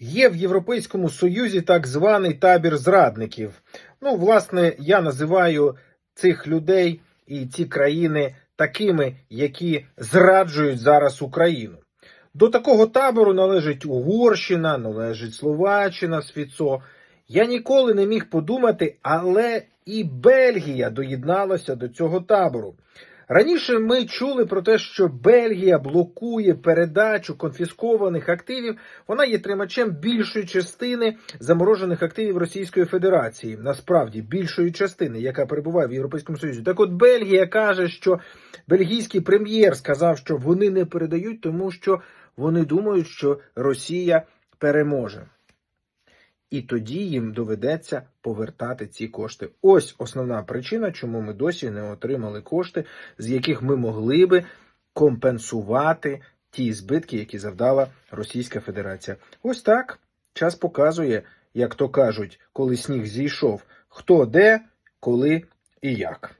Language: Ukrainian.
Є в Європейському Союзі так званий табір зрадників. Ну, власне, я називаю цих людей і ці країни такими, які зраджують зараз Україну. До такого табору належить Угорщина, належить Словаччина з Я ніколи не міг подумати, але і Бельгія доєдналася до цього табору. Раніше ми чули про те, що Бельгія блокує передачу конфіскованих активів. Вона є тримачем більшої частини заморожених активів Російської Федерації. Насправді більшої частини, яка перебуває в Європейському Союзі. Так, от Бельгія каже, що бельгійський прем'єр сказав, що вони не передають, тому що вони думають, що Росія переможе. І тоді їм доведеться повертати ці кошти. Ось основна причина, чому ми досі не отримали кошти, з яких ми могли би компенсувати ті збитки, які завдала Російська Федерація. Ось так час показує, як то кажуть, коли сніг зійшов, хто де, коли і як.